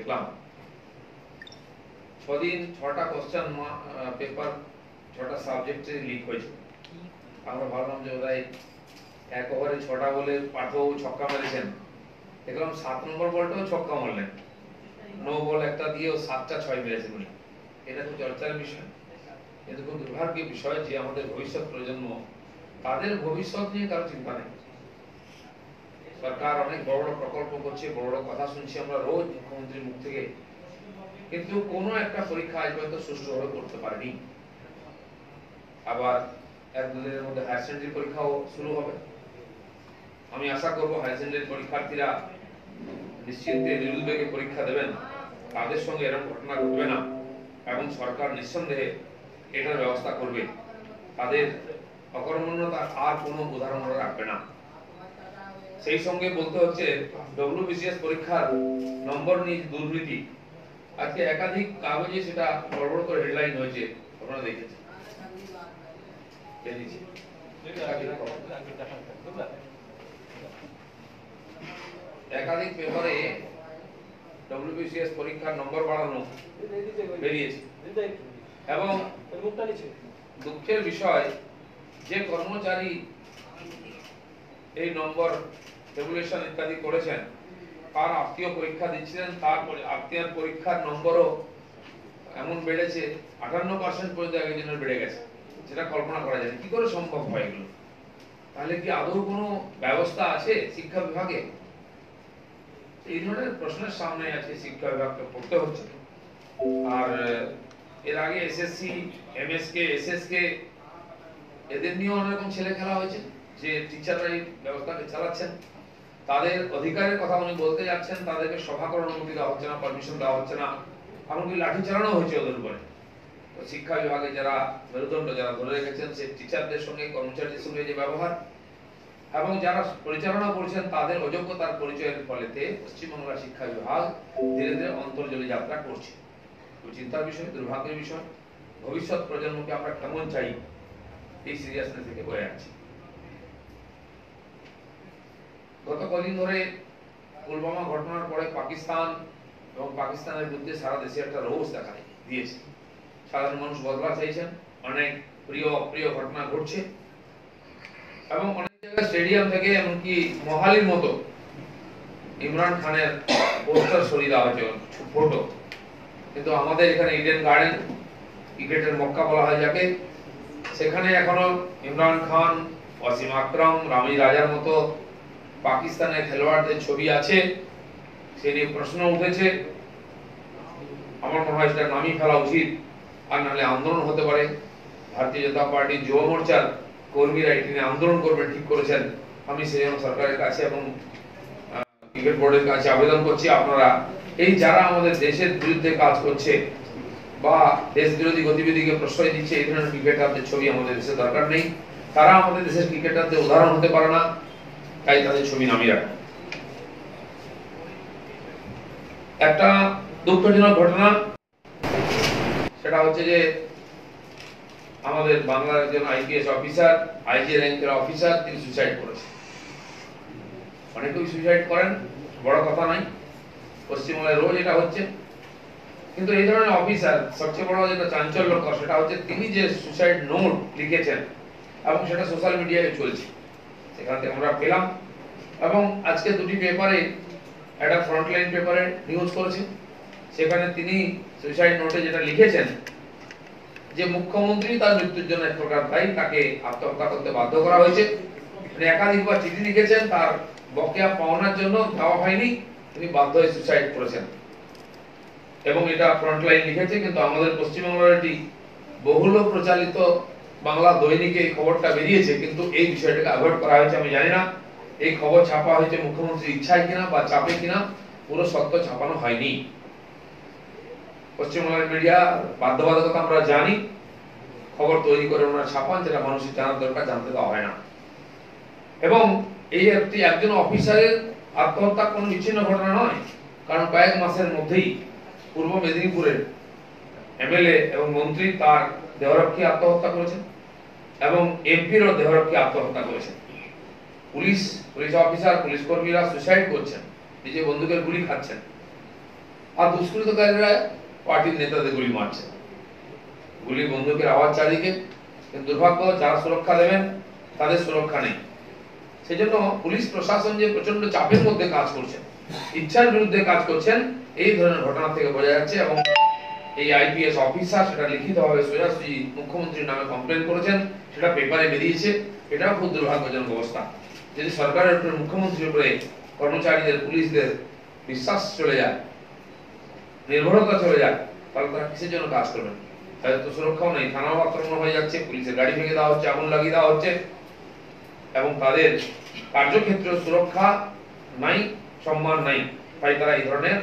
দেখলাম। ছদিন, ছটা কোশ্চেন পেপার ছটা সাবজেক্টে লিক হয়েছে। আমরা ভাবলাম যে ওরাই এক ওভারে ছটা বলে পাঠও ছক্কা মেরেছেন। দেখলাম সাত নম্বর বলটাও ছক্কা মারলেন। নো বল একটা দিয়েও সাতটা ছয় মেরেছেন উনি এটা খুব চর্চার বিষয়। কিন্তু খুব দুর্ভাগ্যের বিষয় যে আমাদের ভবিষ্যৎ প্রজন্ম, তাদের ভবিষ্যৎ নিয়ে কারও চিন্তা নেই। সরকার অনেক বড় বড় প্রকল্প করছে, বড় বড় কথা শুনছি আমরা রোজ মুখ্যমন্ত্রীর মুখ থেকে। কিন্তু কোনো একটা পরীক্ষা আজ পর্যন্ত সুষ্ঠুভাবে করতে পারেনি। আবার এক দুদিনের মধ্যে হায়ার সেকেন্ডারি পরীক্ষাও শুরু হবে। আমি আশা করব হায়ার সেকেন্ডারি পরীক্ষার্থীরা নিশ্চিন্তে নিরুদ্বেগে পরীক্ষা দেবেন। তাদের সঙ্গে এরকম ঘটনা ঘটবে না এবং সরকার নিঃসন্দেহে এটার ব্যবস্থা করবে। তাদের অকর্মণ্যতার আর কোনো উদাহরণ রাখবে না। সেই সঙ্গে বলতে হচ্ছে ডব্লিউবিসিএস পরীক্ষার নম্বর নিয়ে দুর্নীতি, আজকে একাধিক কাগজে সেটা বড় বড় করে হেডলাইন হয়েছে, আপনারা দেখেছেন। একাধিক পেপারে ডব্লিউবিসিএস পরীক্ষার নম্বর বাড়ানো বেরিয়েছে। এবং দুঃখের বিষয়, যে কর্মচারী এই নম্বর রেগুলেশন ইত্যাদি করেছেন তার আত্মীয় পরীক্ষা দিচ্ছিলেন, তারপরে আত্মীয় পরীক্ষার নম্বরও এমন বেড়েছে, আটান্ন পার্সেন্ট পর্যন্ত একজনের বেড়ে গেছে, যেটা কল্পনা করা যায় কি করে সম্ভব হয় এগুলো? তাহলে কি আদৌ কোনো ব্যবস্থা আছে শিক্ষা বিভাগে? এই ধরনের প্রশ্নের সামনে আছে শিক্ষা বিভাগকে পড়তে হচ্ছে। আর, এর আগে এসএসসি এমএসকে এসএসকে এদের নিয়েও অনেক রকম ছেলে খেলা হয়েছে, যে টিচাররা এই ব্যবস্থাকে চালাচ্ছেন। তাদের অধিকারের কথা উনি বলতে যাচ্ছেন, তাদেরকে সভা করার অনুমতি দেওয়া হচ্ছে না পারমিশন দেওয়া হচ্ছে না। এমনকি লাঠি চালানো হয়েছে ওদের উপরে। শিক্ষা বিভাগে যারা মেরুদণ্ড যারা ধরে রেখেছেন, সেই টিচারদের সঙ্গে, কর্মচারীদের সঙ্গে যে ব্যবহার, এবং যারা পরিচালনা করছেন, তাদের অযোগ্যতার পরিচয়ের ফলেতে পশ্চিমবাংলার শিক্ষা বিভাগ ধীরে ধীরে অন্তর্জলে যাত্রা করছে। চিন্তার বিষয়, দুর্ভাগ্যের বিষয়। ভবিষ্যৎ প্রজন্মকে আমরা কেমন চাই, এই সিরিয়াসনেস থেকে বয়ে আছি গত কদিন ধরে পুলওয়ামা ঘটনার পরে পাকিস্তান এবং পাকিস্তানের বিরুদ্ধে সারা দেশে একটা রোষ দেখা দিয়েছে। সাধারণ মানুষ বদলা চাইছেন, অনেক প্রিয় অপ্রিয় ঘটনা ঘটছে। এবং অনেক জায়গায় স্টেডিয়াম থেকে এমনকি মহালির মতো ইমরান খানের পোস্টার সরিয়ে দেওয়া হয়েছে ফটো। কিন্তু আমাদের এখানে ইডেন গার্ডেন, ক্রিকেটের মক্কা বলা হয় যাকে, সেখানে এখনও ইমরান খান ওয়াসিম আকরাম রামি রাজার মতো পাকিস্তানের খেলোয়াড়দের ছবি আছে, সে নিয়ে প্রশ্ন উঠেছে। আমার মনে হয় সেটা নামই ফেলা উচিত, আর নাহলে আন্দোলন হতে পারে। ভারতীয় জনতা পার্টি যুব মোর্চার কর্মীরা এটি নিয়ে আন্দোলন করবেন, ঠিক করেছেন। আমি সেই জন্য সরকারের কাছে এবং ক্রিকেট বোর্ডের কাছে আবেদন করছি। আপনারা এই যারা আমাদের দেশের বিরুদ্ধে কাজ করছে বা দেশ বিরোধী গতিবিধিকে প্রশ্রয় দিচ্ছে, এই ধরনের ক্রিকেটারদের ছবি আমাদের দেশে দরকার নেই। তারা আমাদের দেশের ক্রিকেটারদের উদাহরণ হতে পারে না। তাই তাদের ছবি নামিয়ে রাখা একটা দুঃখজনক ঘটনা, সেটা হচ্ছে যে আমাদের বাংলার একজন আইপিএস অফিসার, আইজি র্যাঙ্কের অফিসার, তিনি সুইসাইড করেছে অনেকেই সুইসাইড করেন, বড় কথা নাই পশ্চিমবঙ্গে রোজ এটা হচ্ছে। কিন্তু এই ধরনের অফিসার, সবচেয়ে বড় যেটা চাঞ্চল্যকর, সেটা হচ্ছে তিনি যে সুইসাইড নোট লিখেছেন, এবং সেটা সোশ্যাল মিডিয়ায় চলছে। সেখান আমরা পেলাম। এবং আজকে দুটি পেপারে একটা ফ্রন্টলাইন পেপারে নিউজ করেছে সেখানে তিনি সুইসাইড নোটে যেটা লিখেছেন, যে মুখ্যমন্ত্রী তার মৃত্যুর জন্য এক প্রকার দায়ী, তাকে আত্মহত্যা করতে বাধ্য করা হয়েছে। তিনি একাধিকবার চিঠি লিখেছেন, তার বকেয়া পাওনার জন্য দেওয়া হয়নি, তিনি বাধ্য হয়ে সুইসাইড করেছেন। এবং এটা ফ্রন্টলাইন লিখেছে, কিন্তু আমাদের পশ্চিমবঙ্গের একটি বহুল প্রচালিত বাংলা দৈনিকে এই খবরটা বেরিয়েছে, কিন্তু এই বিষয়টাকে অ্যাভয়েড করা হয়েছে, আমি জানি না। এই খবর ছাপা হয়েছে মুখ্যমন্ত্রীর ইচ্ছায় কিনা বা চাপে কিনা, পুরো সত্য ছাপানো হয়নি। পশ্চিমবঙ্গের মিডিয়া বাধ্যবাধকতা আমরা জানি, খবর তৈরি করে ওনারা ছাপান, যেটা মানুষের জানার দরকার, জানতে দেওয়া হয় না। এবং এই একটি একজন অফিসারের আত্মহত্যা কোনো বিচ্ছিন্ন ঘটনা নয়, কারণ কয়েক মাসের মধ্যেই পূর্ব মেদিনীপুরের এমএলএ এবং মন্ত্রী তার দেহরক্ষী আত্মহত্যা করেছেন এবং এমপিরও দেহরক্ষী আত্মহত্যা করেছেন। পুলিশ পুলিশ অফিসার, পুলিশ কর্মীরা সুসাইড করছেন নিজে বন্দুকের গুলি খাচ্ছেন। আর দুষ্কৃতকারীরা পার্টির নেতাদের গুলি মারছে গুলি বন্দুকের আওয়াজ চারিদিকে দুর্ভাগ্য, যারা সুরক্ষা দেবেন, তাদের সুরক্ষা নেই। সেজন্য পুলিশ, প্রশাসন যে প্রচণ্ড চাপের মধ্যে কাজ করছেন, ইচ্ছার বিরুদ্ধে কাজ করছেন, এই ধরনের ঘটনা থেকে বোঝা যাচ্ছে এবং এই আইপিএস অফিসার সেটা লিখিতভাবে সোজাসুজি মুখ্যমন্ত্রীর নামে কমপ্লেন করেছেন, সেটা পেপারে বেরিয়েছে, এটাও খুব দুর্ভাগ্যজনক অবস্থা। যদি সরকারের উপরে, মুখ্যমন্ত্রীর উপরে কর্মচারীদের, পুলিশদের বিশ্বাস চলে যায়, নির্ভরতা চলে যায়, তাহলে তারা কিসের জন্য কাজ করবেন? তাদের তো সুরক্ষাও নেই, থানাও আক্রমণ হয়ে যাচ্ছে, পুলিশের গাড়ি ভেঙে দেওয়া হচ্ছে, আগুন লাগিয়ে দেওয়া হচ্ছে, এবং তাদের কার্যক্ষেত্র সুরক্ষা নাই, সম্মান নাই। তাই তারা এই ধরনের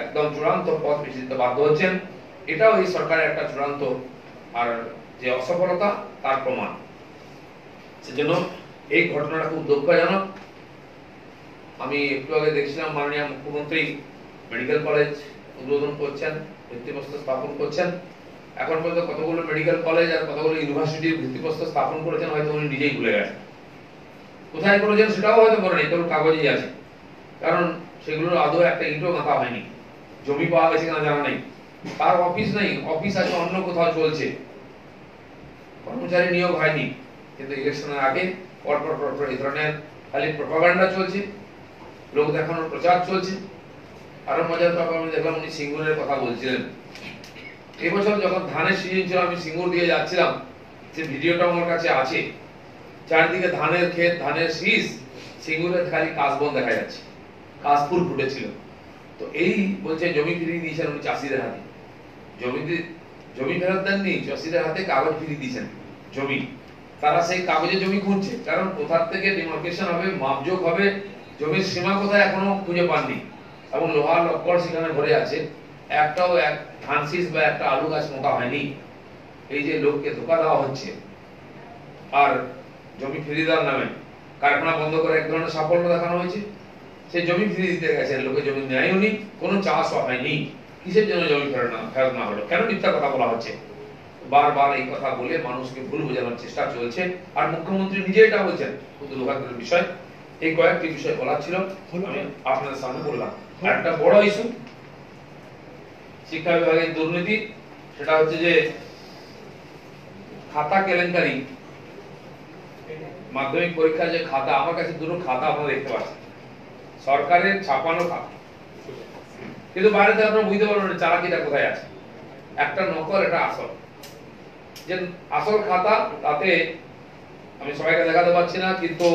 একদম চূড়ান্ত পথ বেছে বাধ্য হচ্ছেন। এটাও এই সরকারের একটা চূড়ান্ত আর যে অসফলতা, তার প্রমাণ। সেজন্য এই ঘটনাটা খুব দুঃখজনক আমি একটু আগে দেখছিলাম মাননীয় মুখ্যমন্ত্রী মেডিকেল কলেজ উদ্বোধন করছেন, ভিত্তিপ্রস্তর স্থাপন করছেন। এখন পর্যন্ত কতগুলো মেডিকেল কলেজ আর কতগুলো ইউনিভার্সিটির ভিত্তিপ্রস্তর স্থাপন করেছেন, হয়তো উনি নিজেই ভুলে গেছেন। কোথায় করেছেন সেটাও হয়তো করেনি কেবল কাগজেই আছে। কারণ সেগুলোর আদৌ একটা ইটও মাথা হয়নি। জমি পাওয়া গেছে কিনা জানা নেই। তার অফিস নেই, অফিস আছে, অন্য কোথাও চলছে। কর্মচারী নিয়োগ হয়নি, কিন্তু ইলেকশনের আগে পরপর পরপর এই ধরনের খালি প্রপাগান্ডা চলছে, লোক দেখানোর প্রচার চলছে। আরও মজার ব্যাপার আমি দেখলাম উনি সিঙ্গুরের কথা বলছিলেন। এবছর যখন ধানের সিজন ছিল, আমি সিঙ্গুর দিয়ে যাচ্ছিলাম সে ভিডিওটা আমার কাছে আছে, চারদিকে ধানের ক্ষেত, ধানের শীষ, সিঙ্গুরের খালি কাশবন দেখা যাচ্ছে, কাশফুল ফুটেছিল। তো এই বলছে জমি ফিরিয়ে দিয়েছেন উনি চাষিদের হাতে। জমি দি- জমি ফেরত দেননি চাষিদের হাতে কাগজ ফিরিয়ে দিয়েছেন জমি। তারা সেই কাগজে জমি খুঁজছে, কারণ কোথার থেকে ডিমার্কেশন হবে, মাপজোক হবে, জমির সীমা কোথায় এখনও খুঁজে পাননি। এবং লোহার লক্কর সেখানে ভরে আছে, একটাও এক শীষ বা একটা আলু গাছ মোটা হয়নি। এই যে লোককে ধোকা দেওয়া হচ্ছে, আর জমি ফিরিয়ে দেওয়ার নামে কারখানা বন্ধ করে এক ধরনের সাফল্য দেখানো হয়েছে। সে জমি ফিরিয়ে দিতে গেছে, লোকে জমি নেয়ও নি, কোনো চাষও হয়নি। কিসের জন্য জমি ফেরত না? ফেরত না হলো কেন মিথ্যা কথা বলা হচ্ছে? বারবার এই কথা বলে মানুষকে ভুল বোঝানোর চেষ্টা চলছে। আর মুখ্যমন্ত্রী নিজে এটা বলছেন। খুব দুর্ভাগ্যের বিষয় এই কয়েকটি বিষয় বলার ছিল। আমি আপনাদের সামনে বললাম। একটা বড় ইস্যু শিক্ষা বিভাগের দুর্নীতি। সেটা হচ্ছে যে খাতা কেলেঙ্কারি। মাধ্যমিক পরীক্ষার যে খাতা আমার কাছে দুটো খাতা আপনারা দেখতে পাচ্ছেন। সরকারের ছাপানো খাতা। কিন্তু বাইরেতে আপনারা বুঝতে পারবেন চালাকিটা কোথায় আছে। একটা নকল এটা আসল। যে আসল খাতা, তাতে আমি সবাইকে দেখাতে পারছি না, কিন্তু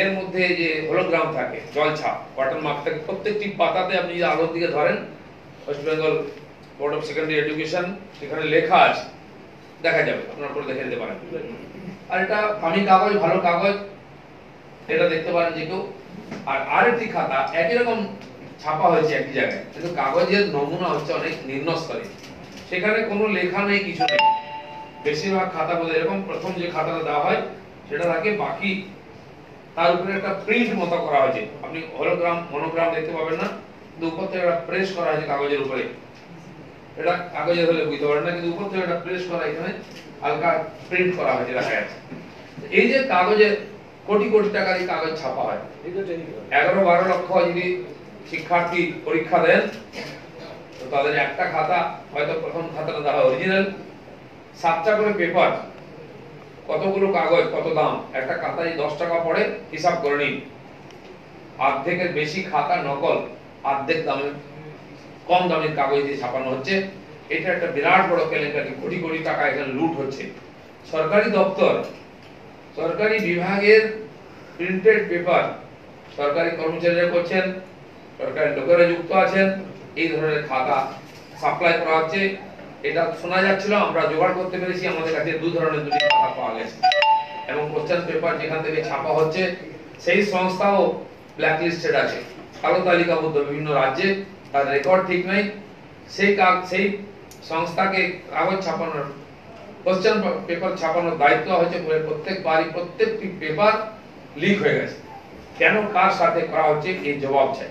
এর মধ্যে যে হোলোগ্রাম থাকে, জল ছাপ কটন মার্ক থাকে, প্রত্যেকটি পাতাতে আপনি যদি আলোর দিকে ধরেন West Bengal board of secondary education সেখানে লেখা আছে, দেখা যাবে, আপনারা পরে দেখে নিতে পারেন। আর এটা দামি কাগজ, ভালো কাগজ, এটা দেখতে পারেন যে কেউ। আর আরেকটি খাতা, একই রকম ছাপা হয়েছে একই জায়গায়। কিন্তু কাগজের নমুনা হচ্ছে অনেক নিম্ন স্তরে সেখানে কোনো লেখা নেই কিছু নেই। বেশিরভাগ খাতা বলে এরকম প্রথম যে খাতাটা দেওয়া হয় সেটা থাকে বাকি। তার উপরে একটা প্রিন্ট মতো করা হয়েছে। আপনি হলোগ্রাম মনোগ্রাম দেখতে পাবেন না কিন্তু উপর থেকে একটা প্রেস করা হয়েছে কাগজের উপরে। এটা কাগজে হলে বুঝতে পারেন না কিন্তু উপর থেকে একটা প্রেস করা এখানে হালকা প্রিন্ট করা হয়েছে দেখা যাচ্ছে। এই যে কাগজে কোটি কোটি টাকার এই কাগজ ছাপা হয়। এগারো বারো লক্ষ যদি শিক্ষার্থী পরীক্ষা দেন। তো তাদের একটা খাতা, হয়তো প্রথম খাতাটা দেওয়া অরিজিনাল সাতটা করে পেপার কতগুলো কাগজ, কত দাম? একটা খাতায় দশ টাকা পড়ে, হিসাব করে নিন। অর্ধেকের বেশি খাতা নকল, অর্ধেক দামে কম দামের কাগজ দিয়ে ছাপানো হচ্ছে। এটা একটা বিরাট বড় কেলেঙ্কারি, কোটি কোটি টাকা এখানে লুট হচ্ছে। সরকারি দপ্তর, সরকারি বিভাগের প্রিন্টেড পেপার সরকারি কর্মচারীরা করছেন। সরকারি লোকেরা যুক্ত আছেন, এই ধরনের খাতা সাপ্লাই করা হচ্ছে। এটা শোনা যাচ্ছিল, আমরা জোগাড় করতে পেরেছি, আমাদের কাছে দু ধরনের দুটি খাতা পাওয়া গেছে। এবং কোশ্চেন পেপার যেখান থেকে ছাপা হচ্ছে, সেই সংস্থাও ব্ল্যাক লিস্টেড আছে। কালো তালিকাবদ্ধ বিভিন্ন রাজ্যে, তার রেকর্ড ঠিক নেই। সেই কাজ সেই সংস্থাকে কাগজ ছাপানোর কোশ্চেন পেপার ছাপানোর দায়িত্ব হয়েছে হচ্ছে প্রত্যেকবারই প্রত্যেকটি পেপার লিক হয়ে গেছে। কেন কার সাথে করা হচ্ছে এই জবাব চাই।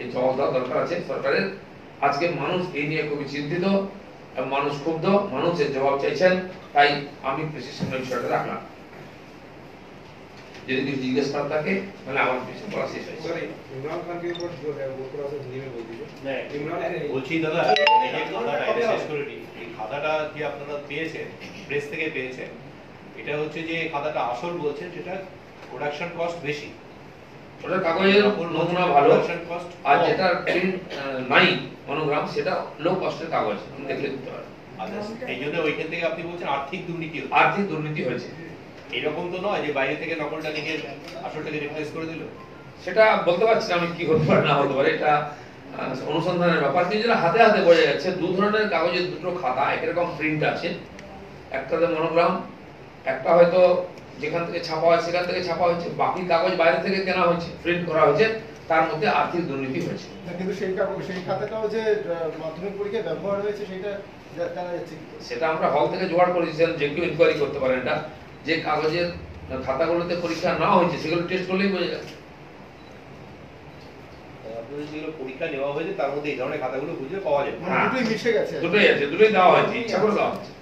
এই জবাব দেওয়া দরকার আছে। সরকারের আজকে মানুষ এই নিয়ে খুবই চিন্তিত মানুষ ক্ষুব্ধ মানুষ এর জবাব চাইছেন তাই আমি বিষয়টা রাখলাম। যদি কিছু জিজ্ঞেস করার থাকে তাহলে আমার পিছন করা শেষ হয়েছে। হ্যাঁ, বলছি দাদা খাতাটা যে আপনারা পেয়েছেন? প্রেস থেকে পেয়েছেন? এটা হচ্ছে যে খাতাটা আসল বলছেন সেটা প্রোডাকশন কস্ট বেশি। ওটার কাগজের নমুনা ভালো। আর যেটা প্রিন্ট নাই মনোগ্রাম সেটা লো কস্টের কাগজ দেখলে বুঝতে পারবেন। এই জন্য ওইখান থেকে আপনি বলছেন আর্থিক দুর্নীতি আর্থিক দুর্নীতি হয়েছে। এরকম তো নয় যে বাইরে থেকে নকলটা লিখে আসলটাকে রিপ্লেস করে দিল। সেটা বলতে পারছি না আমি কি হতে পারে না হতে পারে এটা অনুসন্ধানের ব্যাপার। কিন্তু হাতে হাতে বোঝা যাচ্ছে দু ধরনের কাগজের দুটো খাতা একরকম প্রিন্ট আছে একটাতে মনোগ্রাম একটা হয়তো যেখান থেকে ছাপা হয় সেখান থেকে ছাপা হয়েছে। বাকি কাগজ বাইরে থেকে কেনা হয়েছে প্রিন্ট করা হয়েছে তার মধ্যে আর্থিক দুর্নীতি হয়েছে। কিন্তু সেই কাগজ সেই খাতাটাও যে মাধ্যমিক পরীক্ষায় ব্যবহার হয়েছে সেটা? সেটা আমরা হল থেকে জোগাড় করেছিলাম যে কেউ ইনকোয়ারি করতে পারেন এটা যে কাগজের খাতাগুলোতে পরীক্ষা না হয়েছে সেগুলো টেস্ট করলেই বোঝা আপনাদের যেগুলো পরীক্ষা নেওয়া হয়েছে তার মধ্যে এই ধরনের খাতাগুলো খুঁজে পাওয়া যাবে মানে। দুটোই মিশে গেছে। দুটোই আছে দুটোই দেওয়া হয়েছে ইচ্ছা করে দেওয়া হয়েছে।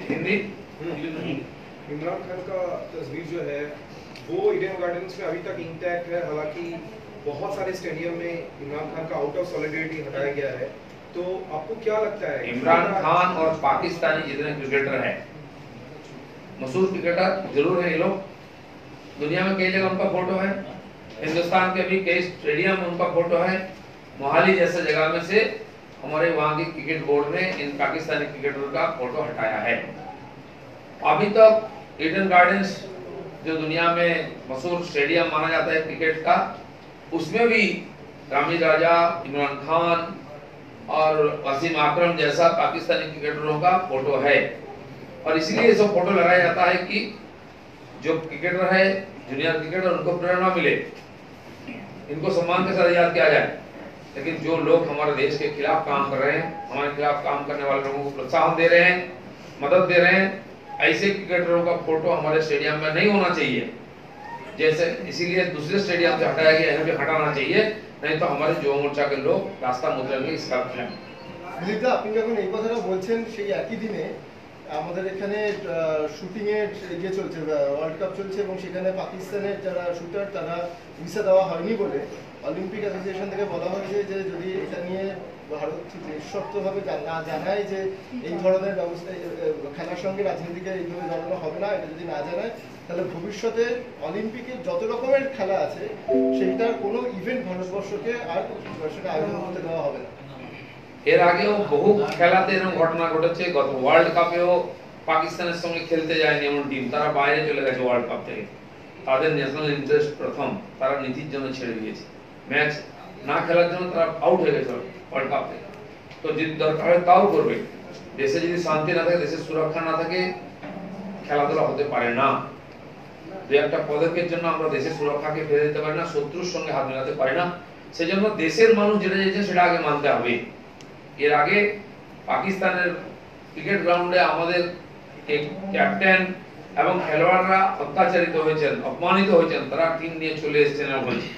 हिंदी? हम्म। इमरान खान का तस्वीर जो है वो इंडियन गार्डन्स में अभी तक इंटैक्ट है। हालाँकि बहुत सारे स्टेडियम में इमरान खान का आउट ऑफ़ सॉलिडिटी हटाया गया है। तो आपको क्या लगता है? इमरान खान और पाकिस्तानी जितने क्रिकेटर हैं मशहूर क्रिकेटर ज़रूर है ये लोग। दुनिया में कई जगह उनका फ़ोटो है। हिंदुस्तान के भी कई स्टेडियम में उनका फ़ोटो है। मोहाली जैसे जगह में से हमारे वहाँ की क्रिकेट बोर्ड ने इन पाकिस्तानी क्रिकेटरों का फ़ोटो हटाया है। अभी तक ईडन गार्डन्स जो दुनिया में मशहूर स्टेडियम माना जाता है क्रिकेट का, उसमें भी रामी राजा, इमरान खान और वसीम आक्रम जैसा पाकिस्तानी क्रिकेटरों का फ़ोटो है। और इसीलिए ये सब फ़ोटो लगाया जाता है कि जो क्रिकेटर है, जूनियर क्रिकेटर, उनको प्रेरणा मिले। इनको सम्मान के साथ याद किया जाए। लेकिन जो लोग हमारे देश के खिलाफ काम कर रहे हैं हमारे खिलाफ काम करने वाले लोगों को प्रोत्साहन दे रहे हैं मदद दे रहे हैं ऐसे क्रिकेटरों का फोटो हमारे स्टेडियम में नहीं होना चाहिए जैसे इसीलिए दूसरे स्टेडियम से हटाया गया है भी हटाना चाहिए नहीं तो हमारे युवा मोर्चा के लोग रास्ता मुद्रेंगे इसका खिलाफ দিলীপদা আপনি যখন এই কথাটা বলছেন সেই একই দিনে আমাদের এখানে শুটিং এর ইয়ে চলছে ওয়ার্ল্ড কাপ চলছে এবং সেখানে পাকিস্তানের যারা শুটার তারা ভিসা দেওয়া হয়নি বলে অলিম্পিক অ্যাসোসিয়েশন থেকে বলা হয়েছে যে যদি এটা নিয়ে ভারত নিঃশর্তভাবে না জানায় যে এই ধরনের ব্যবস্থা খেলার সঙ্গে রাজনীতিকে এইভাবে জড়ানো হবে না, এটা যদি না জানায়, তাহলে ভবিষ্যতে অলিম্পিকের যত রকমের খেলা আছে, সেইটার কোনো ইভেন্ট ভারতবর্ষকে আর সেটা আয়োজন করতে দেওয়া হবে না। এর আগেও বহু খেলাতে এরকম ঘটনা ঘটেছে, গত ওয়ার্ল্ড কাপেও পাকিস্তানের সঙ্গে খেলতে যায়নি এমন টিম তারা বাইরে চলে গেছে ওয়ার্ল্ড কাপ থেকে। তাদের ন্যাশনাল ইন্টারেস্ট প্রথম, তারা নীতির জন্য ছেড়ে দিয়েছে। ম্যাচ না খেলার জন্য তারা আউট হয়ে গেছে ওয়ার্ল্ড কাপ থেকে তো যদি দরকার হয় তাও করবে। দেশে যদি শান্তি না থাকে, দেশের সুরক্ষা না থাকে, খেলাধুলা হতে পারে না। দু একটা পদকের জন্য আমরা দেশের সুরক্ষাকে ফেলে দিতে পারি না, শত্রুর সঙ্গে হাত মেলাতে পারি না। সেজন্য দেশের মানুষ যেটা চাইছে সেটা আগে মানতে হবে। এর আগে পাকিস্তানের ক্রিকেট গ্রাউন্ডে আমাদের ক্যাপ্টেন এবং খেলোয়াড়রা অত্যাচারিত হয়েছেন, অপমানিত হয়েছেন, তারা টিম নিয়ে চলে এসেছেন হয়েছে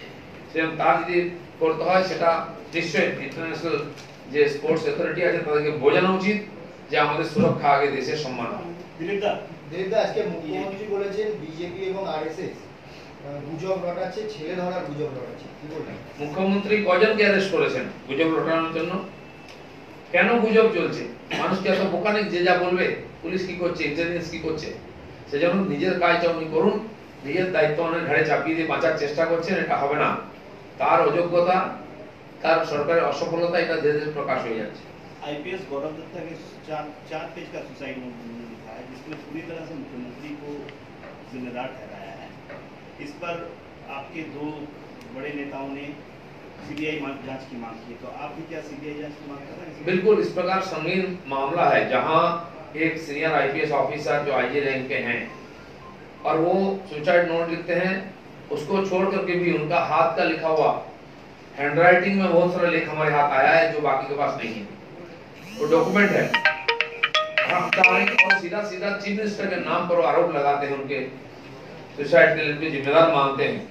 সেরকম তার যদি করতে হয় সেটা নিশ্চয়ই ইন্টারন্যাশনাল যে স্পোর্টস অথরিটি আছে তাদেরকে বোঝানো উচিত যে আমাদের সুরক্ষা আগে দেশের সম্মান হবে। দিলীপদা দেবদা আজকে মুখ্যমন্ত্রী বলেছেন বিজেপি এবং আরএসএস গুজব রটাচ্ছে ছেলে ধরার গুজব রটাচ্ছে। কি বলবেন মুখ্যমন্ত্রী কজনকে অ্যারেস্ট করেছেন গুজব রটানোর জন্য? কেন গুজব চলছে? মানুষ কি এত বোকা নেই যে যা বলবে পুলিশ কি করছে ইন্টেলিজেন্স কি করছে? সেজন্য নিজের কাজটা উনি করুন নিজের দায়িত্ব অনেক ঘাড়ে চাপিয়ে দিয়ে বাঁচার চেষ্টা করছেন এটা হবে না। তার অযোগ্যতা তার সরকারের অসফলতা এটা ধীরে ধীরে প্রকাশ হয়ে যাচ্ছে आईपीएस गौरव दत्ता के चार चार पेज का सुसाइड नोट उन्होंने लिखा है जिसमें पूरी तरह से मुख्यमंत्री को जिम्मेदार ठहराया है इस पर आपके दो बड़े नेताओं ने सीबीआई जांच की मांग की है तो आप भी क्या सीबीआई जांच की मांग कर रहे हैं बिल्कुल इस प्रकार संगीन मामला है जहां एक सीनियर आईपीएस ऑफिसर जो आईजी रैंक के हैं और वो सुसाइड नोट लिखते हैं उसको छोड़ करके भी उनका हाथ का लिखा हुआ हैंडराइटिंग में बहुत सारा लेख हमारे हाथ आया है जो बाकी के पास नहीं है। वो डॉक्यूमेंट है। कि और सीधा सीधा चीफ मिनिस्टर के नाम पर आरोप लगाते हैं उनके। सुसाइड के लिए जिम्मेदार मानते हैं।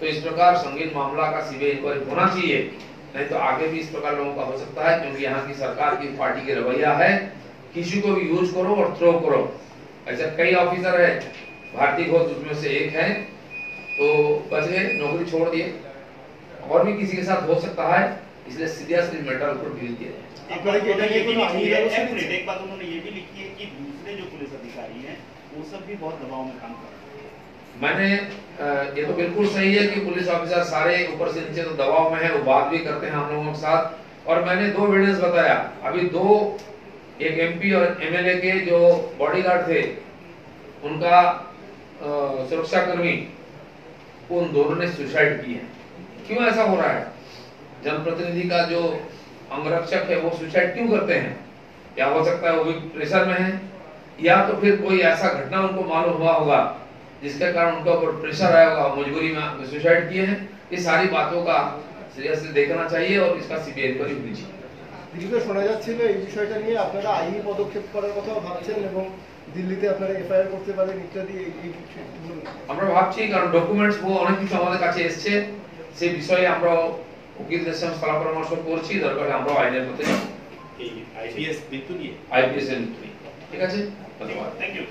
तो इस प्रकार संगीन मामला का सीबीआई इंक्वायरी होना चाहिए। नहीं तो आगे भी इस प्रकार लोगों का हो सकता है, क्योंकि यहाँ की सरकार की पार्टी के रवैया है, किसी को भी यूज़ करो और थ्रो करो। ऐसे कई ऑफिसर है, भारतीय घोष उसमें से एक है। तो बच गए नौकरी छोड़ दिए। और भी किसी के साथ हो सकता है इसलिए सीधा सीधे मेटल रिपोर्ट भेज दिया एक बात उन्होंने ये भी लिखी है कि दूसरे जो पुलिस अधिकारी हैं वो सब भी बहुत दबाव में काम कर रहे हैं। मैंने ये तो बिल्कुल सही है कि पुलिस ऑफिसर सारे ऊपर से नीचे तो दबाव में वो बात भी करते हैं हम लोगों के साथ। और मैंने दो एविडेंस बताया। अभी दो एक एमपी और एमएलए के जो बॉडीगार्ड थे उनका सुरक्षाकर्मी उन दोनों ने सुसाइड की है क्यों ऐसा हो रहा है जनप्रतिनिधि का जो अंगरक्षक है वो सुसाइड क्यों करते हैं या हो सकता है वो भी प्रेशर में है या तो फिर कोई ऐसा घटना उनको मालूम हुआ होगा जिसके कारण उनके ऊपर प्रेशर आया होगा मजबूरी में सुसाइड किए हैं ये सारी बातों का सीरियसली देखना चाहिए और इसका सीबीआई इंक्वायरी होनी चाहिए দিল্লিতে শোনা যাচ্ছিল এই বিষয়টা নিয়ে আপনারা আইনি পদক্ষেপ করার কথাও ভাবছেন এবং দিল্লিতে আপনারা এফআইআর করতে পারেন ইত্যাদি আমরা ভাবছি কারণ ডকুমেন্টস অনেক কিছু আমাদের কাছে এসছে। সেই বিষয়ে আমরা উকিলদের সঙ্গে সলা পরামর্শ করছি দরকার আমরা আইনের মধ্যে আইপিএস মৃত্যু নিয়ে। আইপিএস এন্ট্রি ঠিক আছে? ধন্যবাদ। Thank you